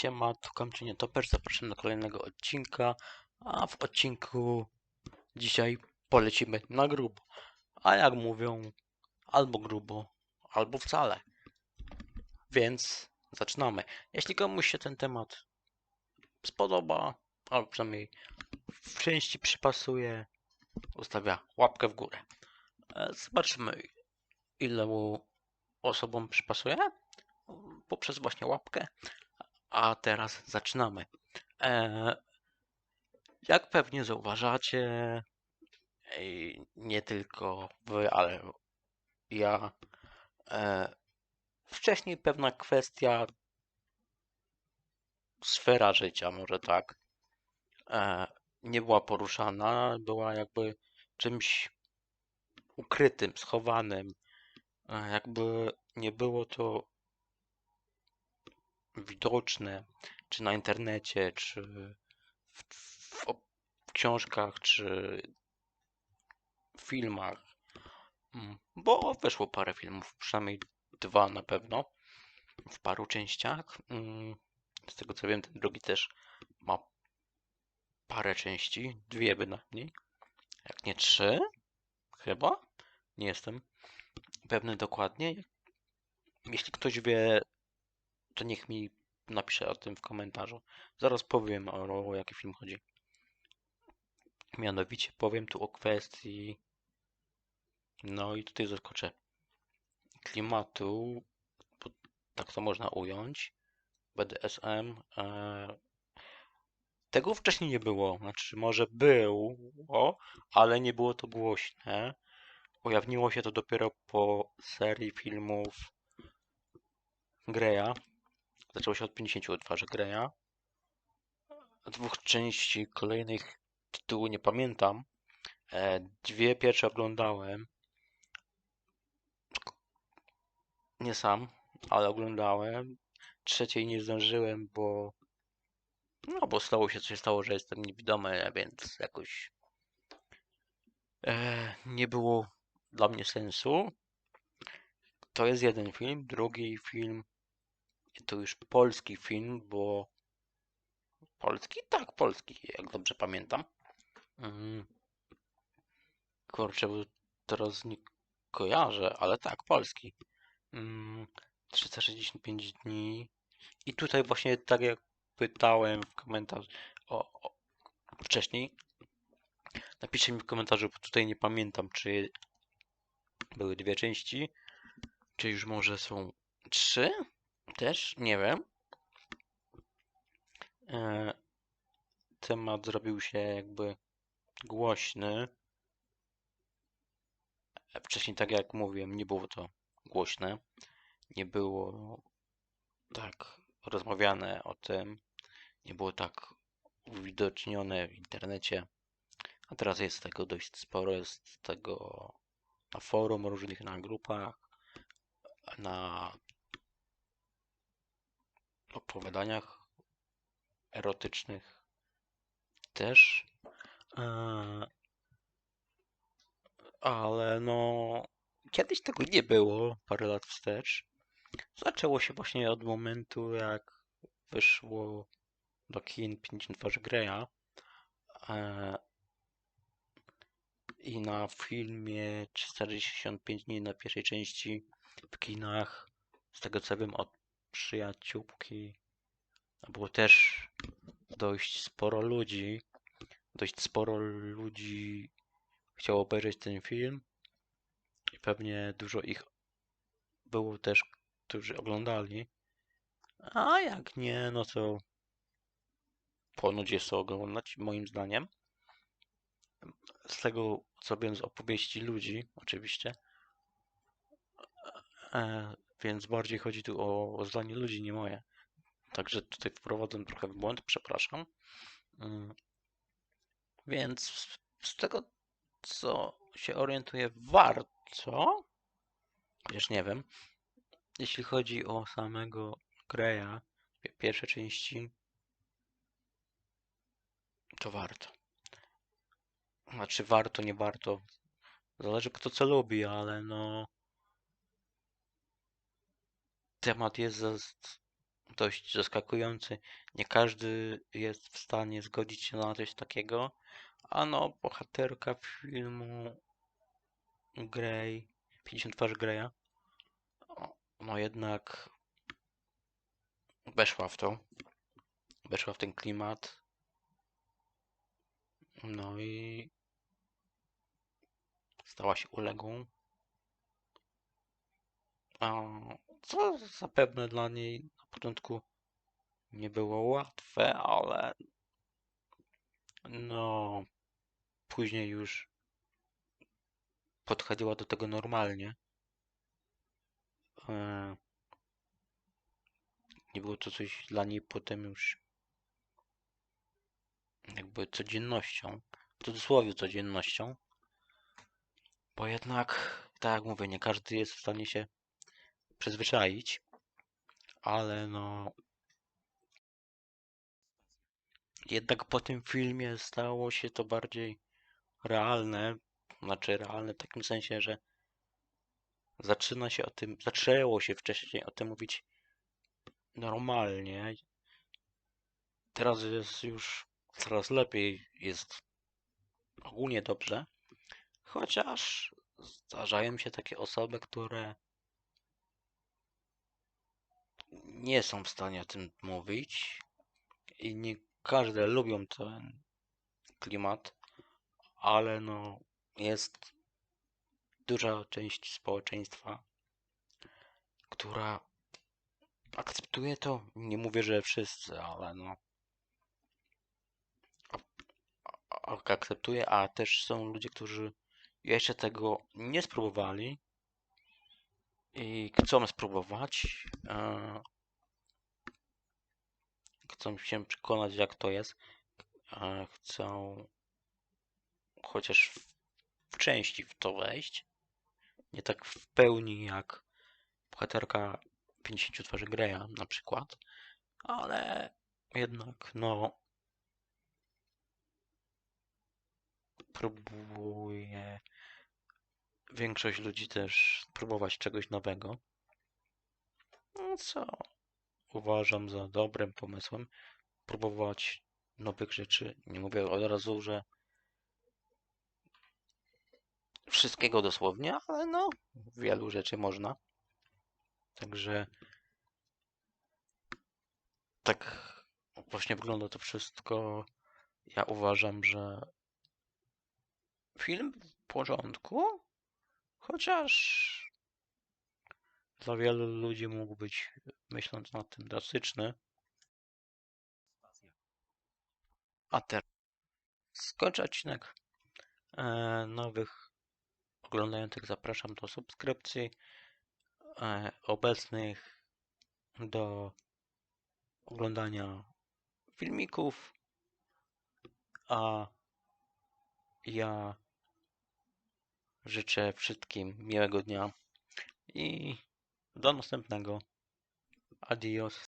Siema, tu Kamczynie Topesz, zapraszam do kolejnego odcinka, a w odcinku dzisiaj polecimy na grubo, a jak mówią, albo grubo, albo wcale. Więc zaczynamy. Jeśli komuś się ten temat spodoba, albo przynajmniej w części przypasuje, ustawia łapkę w górę. E, Zobaczymy, ile mu osobom przypasuje poprzez właśnie łapkę. A teraz zaczynamy. E, jak pewnie zauważacie, nie tylko wy, ale ja, e, wcześniej pewna kwestia sfera życia, może tak, e, nie była poruszana, była jakby czymś ukrytym, schowanym, jakby nie było to widoczne, czy na internecie, czy w, w, w książkach, czy w filmach. Mm, Bo weszło parę filmów, przynajmniej dwa na pewno, w paru częściach. Mm, Z tego co wiem, ten drugi też ma parę części, dwie bynajmniej, jak nie trzy, chyba. Nie jestem pewny dokładnie. Jeśli ktoś wie, to niech mi napisze o tym w komentarzu. Zaraz powiem o, o jaki film chodzi. Mianowicie powiem tu o kwestii. No i tutaj zaskoczę. Klimatu, tak to można ująć. BDSM. E, tego wcześniej nie było. Znaczy, może było, ale nie było to głośne. Ujawniło się to dopiero po serii filmów Greya. Zaczęło się od 50 twarzy Greya. Dwóch części kolejnych tytułu nie pamiętam. E, Dwie pierwsze oglądałem. Nie sam, ale oglądałem. Trzeciej nie zdążyłem, bo no bo stało się co się stało, że jestem niewidomy, więc jakoś e, nie było dla mnie sensu. To jest jeden film. Drugi film to już polski film, bo polski? Tak, polski, jak dobrze pamiętam. Mm. Kurczę, bo teraz nie kojarzę, ale tak, polski. Mm, 365 dni. I tutaj właśnie tak jak pytałem w komentarzu o, o, wcześniej, napiszcie mi w komentarzu, bo tutaj nie pamiętam, czy były dwie części, czy już może są trzy? Też? Nie wiem. E, temat zrobił się jakby głośny. E, Wcześniej, tak jak mówiłem, nie było to głośne. Nie było tak rozmawiane o tym. Nie było tak uwidocznione w internecie. A teraz jest tego dość sporo. Jest tego na forum różnych, na grupach, na opowiadaniach erotycznych też. E, Ale no, kiedyś tego nie było, parę lat wstecz. Zaczęło się właśnie od momentu, jak wyszło do kin 50 twarzy Greya. E, I na filmie 365 dni na pierwszej części w kinach, z tego co wiem od przyjaciółki, było też dość sporo ludzi. Dość sporo ludzi chciało obejrzeć ten film. I pewnie dużo ich było też, którzy oglądali. A jak nie, no to ponoć jest to oglądać, moim zdaniem. Z tego, co wiem z opowieści ludzi, oczywiście. Więc bardziej chodzi tu o, o zdanie ludzi, nie moje. Także tutaj wprowadzam trochę w błąd, przepraszam. Mm. Więc z- tego, co się orientuję, warto, chociaż nie wiem, jeśli chodzi o samego Greya, pi- pierwsze części, to warto. Znaczy warto, nie warto. Zależy kto co lubi, ale no temat jest dość zaskakujący. Nie każdy jest w stanie zgodzić się na coś takiego, a no, bohaterka filmu Grey, 50 twarzy Greya, no jednak weszła w to, weszła w ten klimat, no i stała się uległą. A co zapewne dla niej na początku nie było łatwe, ale no później już podchodziła do tego normalnie. E, Nie było to coś dla niej potem już jakby codziennością, w cudzysłowie codziennością, bo jednak, tak jak mówię, nie każdy jest w stanie się przyzwyczaić, ale no jednak po tym filmie stało się to bardziej realne, znaczy realne w takim sensie, że zaczyna się o tym, zaczęło się wcześniej o tym mówić normalnie. Teraz jest już coraz lepiej, jest ogólnie dobrze, chociaż zdarzają się takie osoby, które nie są w stanie o tym mówić i nie każde lubią ten klimat, ale no jest duża część społeczeństwa, która akceptuje to. Nie mówię, że wszyscy, ale no akceptuje, a też są ludzie, którzy jeszcze tego nie spróbowali i chcą spróbować. e, Chcą się przekonać, jak to jest. e, Chcą chociaż w, części w to wejść. Nie tak w pełni jak bohaterka 50 twarzy Greya na przykład, ale jednak no próbuje większość ludzi też spróbować czegoś nowego. No co uważam za dobrym pomysłem. Próbować nowych rzeczy. Nie mówię od razu, że wszystkiego dosłownie, ale no wielu rzeczy można. Także tak właśnie wygląda to wszystko. Ja uważam, że film w porządku, chociaż dla wielu ludzi mógł być, myśląc nad tym, drastyczny. A teraz skończę odcinek. E, nowych oglądających zapraszam do subskrypcji. E, obecnych do oglądania filmików. A ja życzę wszystkim miłego dnia i do następnego. Adios.